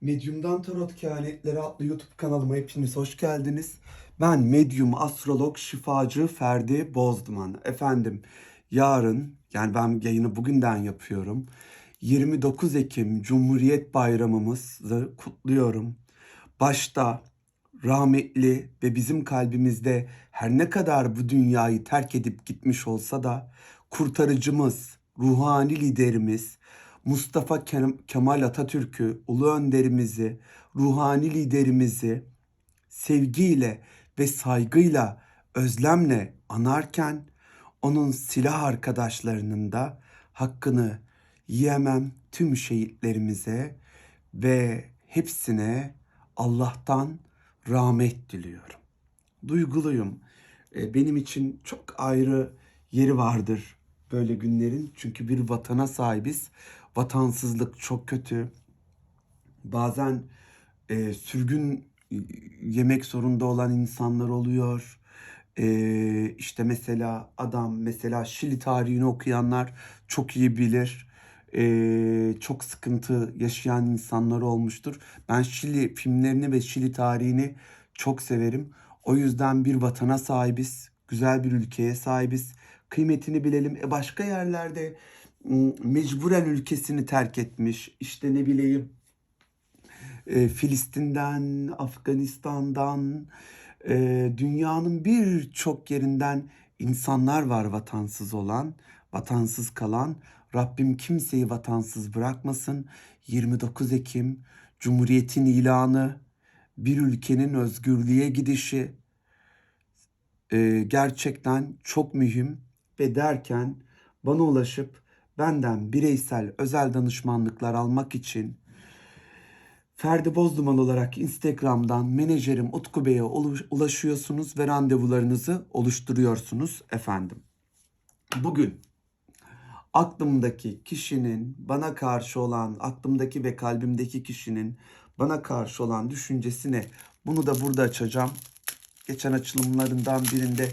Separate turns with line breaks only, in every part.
Medyum'dan Tarot Kehanetleri adlı YouTube kanalıma hepiniz hoş geldiniz. Ben medyum, astrolog, şifacı Ferdi Bozduman. Efendim yarın yani ben yayını bugünden yapıyorum. 29 Ekim Cumhuriyet Bayramımızı kutluyorum. Başta rahmetli ve bizim kalbimizde her ne kadar bu dünyayı terk edip gitmiş olsa da kurtarıcımız, ruhani liderimiz Mustafa Kem- Kemal Atatürk'ü, ulu önderimizi, ruhani liderimizi sevgiyle ve saygıyla, özlemle anarken onun silah arkadaşlarının da hakkını yiyemem tüm şehitlerimize ve hepsine Allah'tan rahmet diliyorum. Duyguluyum. E, Benim için çok ayrı yeri vardır böyle günlerin. Çünkü bir vatana sahibiz. Vatansızlık çok kötü. Bazen e, sürgün e, yemek zorunda olan insanlar oluyor. E, işte mesela adam mesela Şili tarihini okuyanlar çok iyi bilir. E, çok sıkıntı yaşayan insanlar olmuştur. Ben Şili filmlerini ve Şili tarihini çok severim. O yüzden bir vatana sahibiz. Güzel bir ülkeye sahibiz. Kıymetini bilelim. E başka yerlerde mecburen ülkesini terk etmiş. İşte ne bileyim e, Filistin'den, Afganistan'dan, e, dünyanın birçok yerinden insanlar var vatansız olan, vatansız kalan. Rabbim kimseyi vatansız bırakmasın. 29 Ekim Cumhuriyet'in ilanı, bir ülkenin özgürlüğe gidişi e, gerçekten çok mühim ve derken bana ulaşıp benden bireysel özel danışmanlıklar almak için Ferdi Bozduman olarak Instagram'dan menajerim Utku Bey'e ulaşıyorsunuz ve randevularınızı oluşturuyorsunuz efendim. Bugün aklımdaki kişinin bana karşı olan, aklımdaki ve kalbimdeki kişinin bana karşı olan düşüncesi ne? Bunu da burada açacağım. Geçen açılımlarından birinde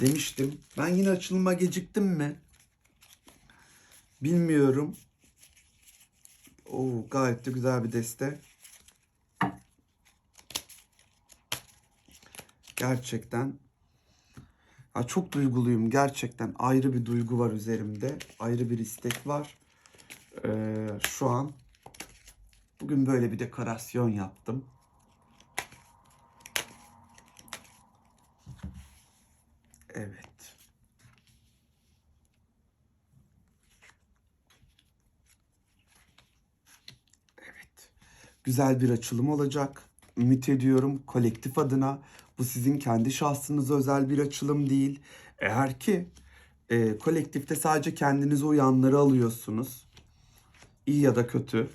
demiştim. Ben yine açılıma geciktim mi? Bilmiyorum. Oo, gayet de güzel bir deste. Gerçekten. Ha, çok duyguluyum. Gerçekten ayrı bir duygu var üzerimde. Ayrı bir istek var. Ee, şu an bugün böyle bir dekorasyon yaptım. Evet. Evet. Güzel bir açılım olacak. Ümit ediyorum kolektif adına. Bu sizin kendi şahsınıza özel bir açılım değil. Eğer ki e, kolektifte sadece kendinize uyanları alıyorsunuz. iyi ya da kötü.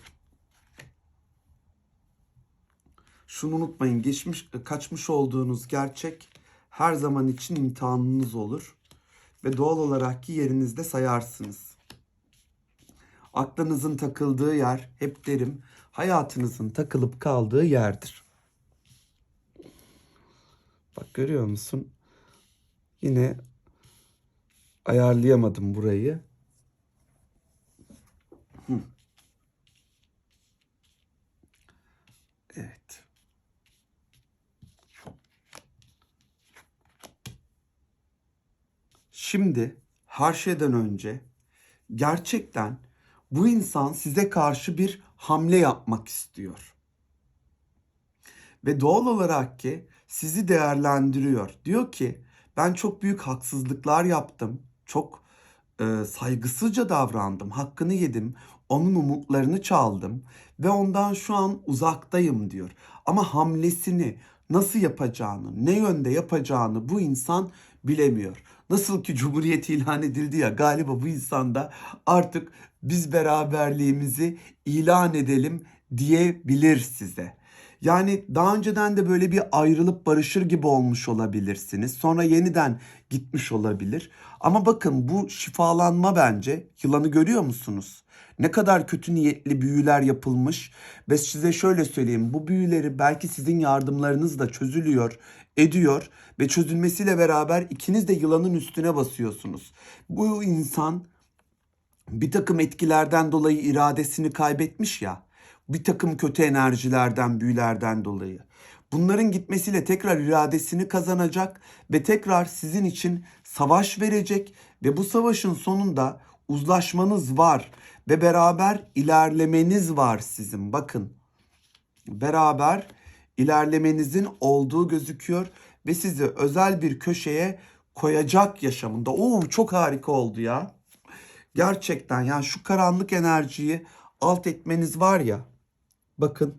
Şunu unutmayın. Geçmiş kaçmış olduğunuz gerçek her zaman için imtihanınız olur ve doğal olarak ki yerinizde sayarsınız. Aklınızın takıldığı yer hep derim hayatınızın takılıp kaldığı yerdir. Bak görüyor musun? Yine ayarlayamadım burayı. Evet. Şimdi her şeyden önce gerçekten bu insan size karşı bir hamle yapmak istiyor. Ve doğal olarak ki sizi değerlendiriyor. Diyor ki ben çok büyük haksızlıklar yaptım. Çok e, saygısızca davrandım. Hakkını yedim. Onun umutlarını çaldım ve ondan şu an uzaktayım diyor. Ama hamlesini nasıl yapacağını, ne yönde yapacağını bu insan bilemiyor. Nasıl ki Cumhuriyet ilan edildi ya galiba bu insan da artık biz beraberliğimizi ilan edelim diyebilir size. Yani daha önceden de böyle bir ayrılıp barışır gibi olmuş olabilirsiniz. Sonra yeniden gitmiş olabilir. Ama bakın bu şifalanma bence. Yılanı görüyor musunuz? Ne kadar kötü niyetli büyüler yapılmış ve size şöyle söyleyeyim bu büyüleri belki sizin yardımlarınızla çözülüyor, ediyor ve çözülmesiyle beraber ikiniz de yılanın üstüne basıyorsunuz. Bu insan bir takım etkilerden dolayı iradesini kaybetmiş ya. Bir takım kötü enerjilerden, büyülerden dolayı. Bunların gitmesiyle tekrar iradesini kazanacak ve tekrar sizin için savaş verecek ve bu savaşın sonunda uzlaşmanız var ve beraber ilerlemeniz var sizin. Bakın beraber ilerlemenizin olduğu gözüküyor ve sizi özel bir köşeye koyacak yaşamında. Oo çok harika oldu ya. Gerçekten yani şu karanlık enerjiyi alt etmeniz var ya. Bakın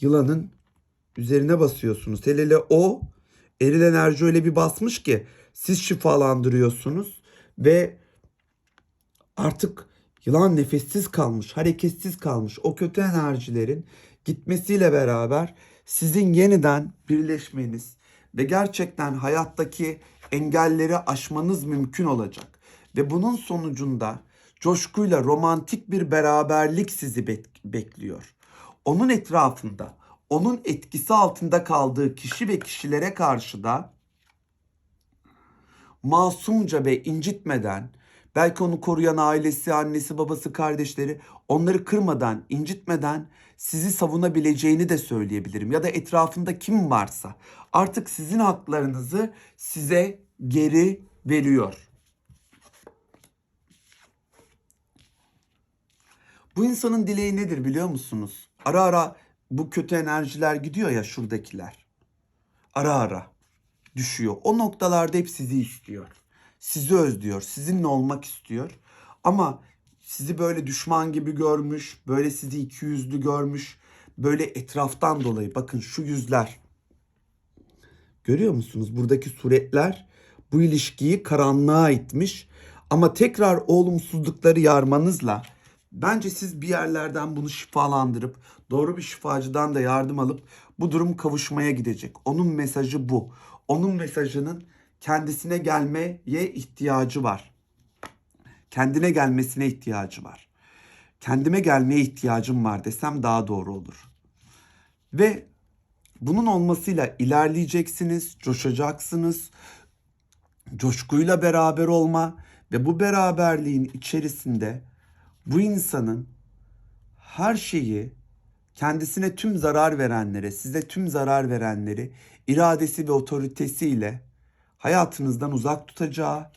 yılanın üzerine basıyorsunuz. Hele hele o eril enerji öyle bir basmış ki siz şifalandırıyorsunuz ve artık yılan nefessiz kalmış, hareketsiz kalmış. O kötü enerjilerin gitmesiyle beraber sizin yeniden birleşmeniz ve gerçekten hayattaki engelleri aşmanız mümkün olacak. Ve bunun sonucunda coşkuyla romantik bir beraberlik sizi bek- bekliyor. Onun etrafında, onun etkisi altında kaldığı kişi ve kişilere karşı da masumca ve incitmeden belki onu koruyan ailesi, annesi, babası, kardeşleri onları kırmadan, incitmeden sizi savunabileceğini de söyleyebilirim. Ya da etrafında kim varsa artık sizin haklarınızı size geri veriyor. Bu insanın dileği nedir biliyor musunuz? Ara ara bu kötü enerjiler gidiyor ya şuradakiler. Ara ara düşüyor. O noktalarda hep sizi istiyor. Sizi özlüyor. Sizinle olmak istiyor. Ama sizi böyle düşman gibi görmüş. Böyle sizi iki yüzlü görmüş. Böyle etraftan dolayı. Bakın şu yüzler. Görüyor musunuz? Buradaki suretler bu ilişkiyi karanlığa itmiş. Ama tekrar olumsuzlukları yarmanızla bence siz bir yerlerden bunu şifalandırıp doğru bir şifacıdan da yardım alıp bu durum kavuşmaya gidecek. Onun mesajı bu. Onun mesajının kendisine gelmeye ihtiyacı var. Kendine gelmesine ihtiyacı var. Kendime gelmeye ihtiyacım var desem daha doğru olur. Ve bunun olmasıyla ilerleyeceksiniz, coşacaksınız. Coşkuyla beraber olma ve bu beraberliğin içerisinde bu insanın her şeyi kendisine tüm zarar verenlere, size tüm zarar verenleri iradesi ve otoritesiyle hayatınızdan uzak tutacağı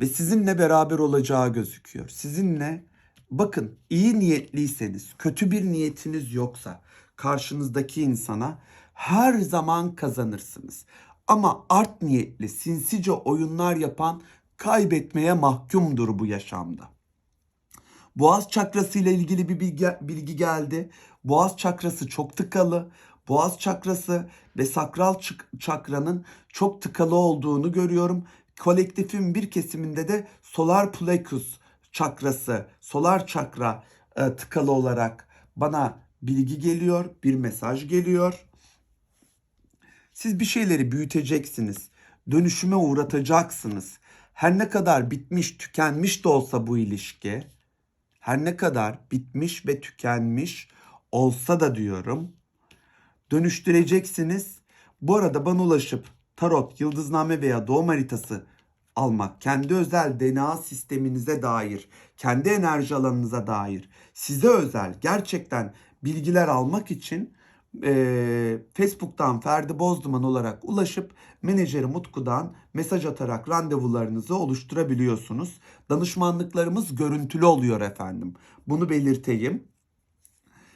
ve sizinle beraber olacağı gözüküyor. Sizinle bakın iyi niyetliyseniz, kötü bir niyetiniz yoksa karşınızdaki insana her zaman kazanırsınız. Ama art niyetli, sinsice oyunlar yapan kaybetmeye mahkumdur bu yaşamda. Boğaz çakrası ile ilgili bir bilgi, geldi. Boğaz çakrası çok tıkalı. Boğaz çakrası ve sakral çakranın çok tıkalı olduğunu görüyorum. Kolektifin bir kesiminde de solar plexus çakrası, solar çakra e, tıkalı olarak bana bilgi geliyor, bir mesaj geliyor. Siz bir şeyleri büyüteceksiniz. Dönüşüme uğratacaksınız. Her ne kadar bitmiş, tükenmiş de olsa bu ilişki, her ne kadar bitmiş ve tükenmiş olsa da diyorum, dönüştüreceksiniz. Bu arada bana ulaşıp tarot, yıldızname veya doğum haritası almak, kendi özel DNA sisteminize dair, kendi enerji alanınıza dair, size özel gerçekten bilgiler almak için e, Facebook'tan Ferdi Bozduman olarak ulaşıp menajeri Mutku'dan mesaj atarak randevularınızı oluşturabiliyorsunuz. Danışmanlıklarımız görüntülü oluyor efendim. Bunu belirteyim.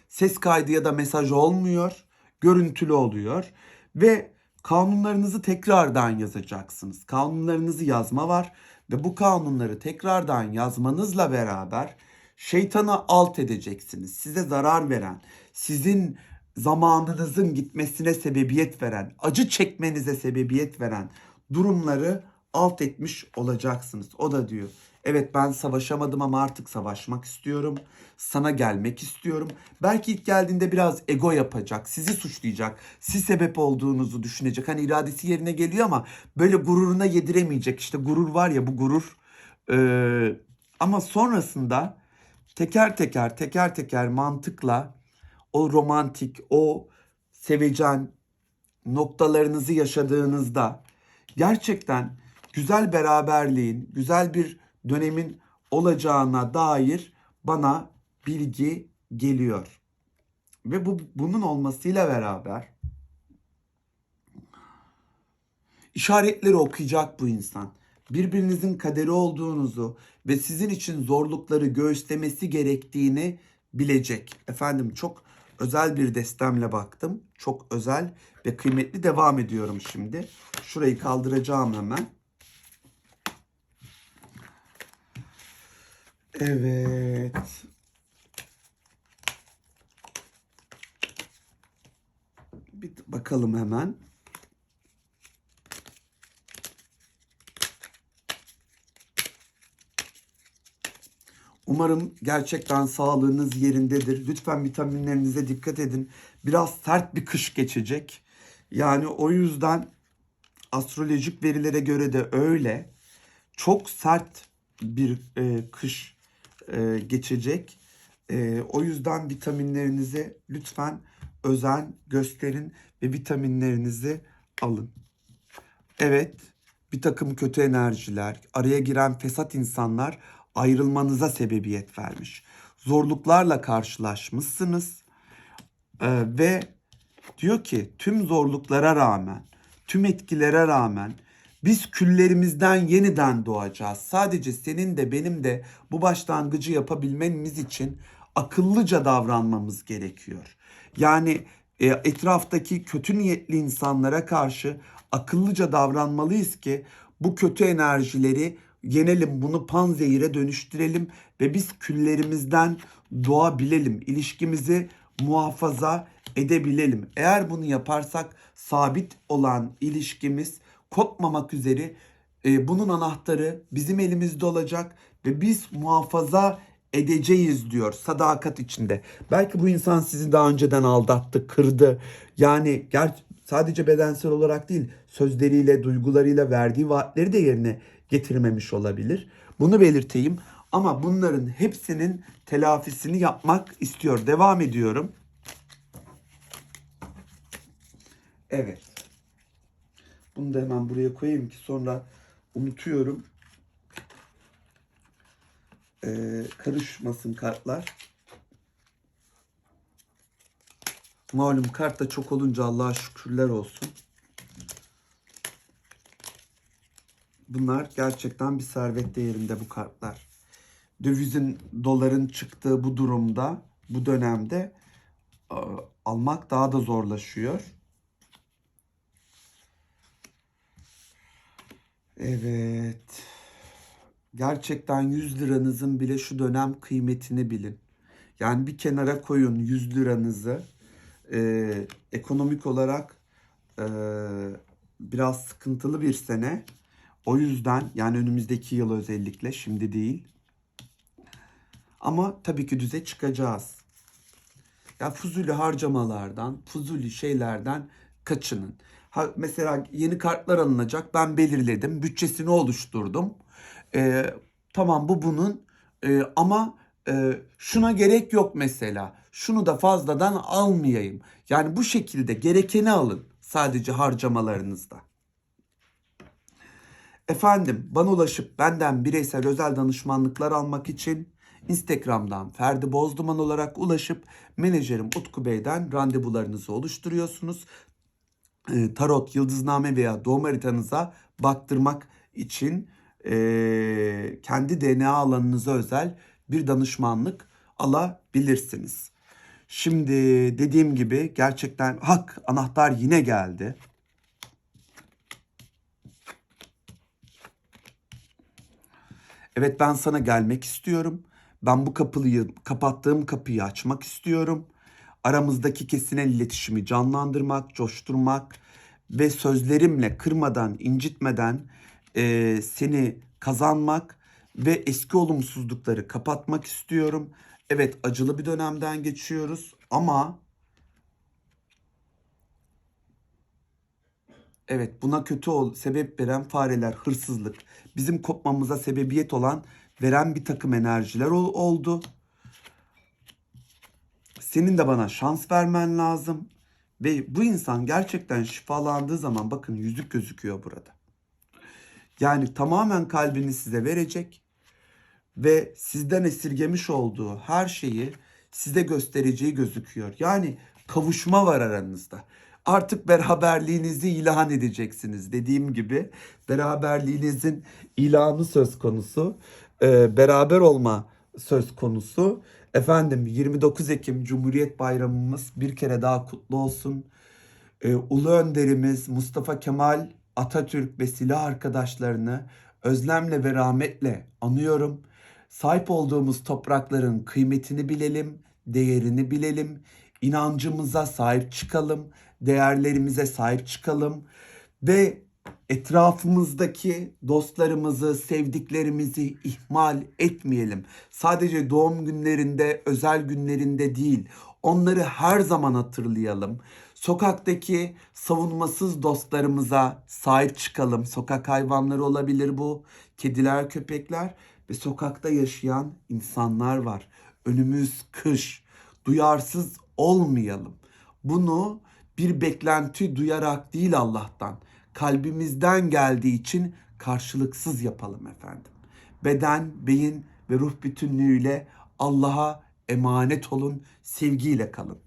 Ses kaydı ya da mesaj olmuyor. Görüntülü oluyor. Ve kanunlarınızı tekrardan yazacaksınız. Kanunlarınızı yazma var. Ve bu kanunları tekrardan yazmanızla beraber şeytanı alt edeceksiniz. Size zarar veren, sizin zamanınızın gitmesine sebebiyet veren, acı çekmenize sebebiyet veren durumları alt etmiş olacaksınız. O da diyor Evet ben savaşamadım ama artık savaşmak istiyorum. Sana gelmek istiyorum. Belki ilk geldiğinde biraz ego yapacak. Sizi suçlayacak. Siz sebep olduğunuzu düşünecek. Hani iradesi yerine geliyor ama böyle gururuna yediremeyecek. İşte gurur var ya bu gurur. Ee, ama sonrasında teker teker teker teker mantıkla o romantik, o sevecen noktalarınızı yaşadığınızda gerçekten güzel beraberliğin, güzel bir dönemin olacağına dair bana bilgi geliyor. Ve bu bunun olmasıyla beraber işaretleri okuyacak bu insan. Birbirinizin kaderi olduğunuzu ve sizin için zorlukları göğüslemesi gerektiğini bilecek. Efendim çok özel bir destemle baktım. Çok özel ve kıymetli devam ediyorum şimdi. Şurayı kaldıracağım hemen. Evet. Bir bakalım hemen. Umarım gerçekten sağlığınız yerindedir. Lütfen vitaminlerinize dikkat edin. Biraz sert bir kış geçecek. Yani o yüzden astrolojik verilere göre de öyle. Çok sert bir e, kış e, geçecek. E, o yüzden vitaminlerinize lütfen özen gösterin ve vitaminlerinizi alın. Evet, bir takım kötü enerjiler, araya giren fesat insanlar ayrılmanıza sebebiyet vermiş. Zorluklarla karşılaşmışsınız Ee, ve diyor ki tüm zorluklara rağmen, tüm etkilere rağmen biz küllerimizden yeniden doğacağız. Sadece senin de benim de bu başlangıcı yapabilmemiz için akıllıca davranmamız gerekiyor. Yani e, etraftaki kötü niyetli insanlara karşı akıllıca davranmalıyız ki bu kötü enerjileri yenelim, bunu panzehire dönüştürelim ve biz küllerimizden doğabilelim. İlişkimizi muhafaza edebilelim. Eğer bunu yaparsak sabit olan ilişkimiz kopmamak üzere e, bunun anahtarı bizim elimizde olacak ve biz muhafaza edeceğiz diyor sadakat içinde. Belki bu insan sizi daha önceden aldattı, kırdı. Yani sadece bedensel olarak değil, sözleriyle, duygularıyla verdiği vaatleri de yerine getirmemiş olabilir. Bunu belirteyim ama bunların hepsinin telafisini yapmak istiyor. Devam ediyorum. Evet. Bunu da hemen buraya koyayım ki sonra unutuyorum. Ee, karışmasın kartlar. Malum kart da çok olunca Allah'a şükürler olsun. Bunlar gerçekten bir servet değerinde bu kartlar. Dövizin, doların çıktığı bu durumda, bu dönemde e, almak daha da zorlaşıyor. Evet. Gerçekten 100 liranızın bile şu dönem kıymetini bilin. Yani bir kenara koyun 100 liranızı. Ee, ekonomik olarak e, biraz sıkıntılı bir sene. O yüzden yani önümüzdeki yıl özellikle şimdi değil. Ama tabii ki düze çıkacağız. Ya fuzuli harcamalardan, fuzuli şeylerden kaçının. Ha, mesela yeni kartlar alınacak. Ben belirledim. Bütçesini oluşturdum. Ee, tamam bu bunun Ee, ama e, şuna gerek yok mesela. Şunu da fazladan almayayım. Yani bu şekilde gerekeni alın sadece harcamalarınızda. Efendim bana ulaşıp benden bireysel özel danışmanlıklar almak için Instagram'dan Ferdi Bozduman olarak ulaşıp menajerim Utku Bey'den randevularınızı oluşturuyorsunuz. E, tarot, yıldızname veya doğum haritanıza baktırmak için e, kendi DNA alanınıza özel bir danışmanlık alabilirsiniz. Şimdi dediğim gibi gerçekten hak anahtar yine geldi. Evet ben sana gelmek istiyorum. Ben bu kapıyı kapattığım kapıyı açmak istiyorum. Aramızdaki kesilen iletişimi canlandırmak, coşturmak ve sözlerimle kırmadan, incitmeden e, seni kazanmak ve eski olumsuzlukları kapatmak istiyorum. Evet acılı bir dönemden geçiyoruz ama Evet buna kötü ol, sebep veren fareler, hırsızlık, bizim kopmamıza sebebiyet olan veren bir takım enerjiler ol, oldu. Senin de bana şans vermen lazım. Ve bu insan gerçekten şifalandığı zaman bakın yüzük gözüküyor burada. Yani tamamen kalbini size verecek. ve sizden esirgemiş olduğu her şeyi size göstereceği gözüküyor. Yani kavuşma var aranızda. Artık beraberliğinizi ilan edeceksiniz. Dediğim gibi beraberliğinizin ilanı söz konusu. Ee, beraber olma söz konusu. Efendim 29 Ekim Cumhuriyet Bayramımız bir kere daha kutlu olsun. Ee, Ulu Önderimiz Mustafa Kemal Atatürk ve silah arkadaşlarını özlemle ve rahmetle anıyorum. Sahip olduğumuz toprakların kıymetini bilelim, değerini bilelim, inancımıza sahip çıkalım, değerlerimize sahip çıkalım ve etrafımızdaki dostlarımızı, sevdiklerimizi ihmal etmeyelim. Sadece doğum günlerinde, özel günlerinde değil, onları her zaman hatırlayalım. Sokaktaki savunmasız dostlarımıza sahip çıkalım. Sokak hayvanları olabilir bu, kediler, köpekler ve sokakta yaşayan insanlar var. Önümüz kış. Duyarsız olmayalım. Bunu bir beklenti duyarak değil Allah'tan, kalbimizden geldiği için karşılıksız yapalım efendim. Beden, beyin ve ruh bütünlüğüyle Allah'a emanet olun, sevgiyle kalın.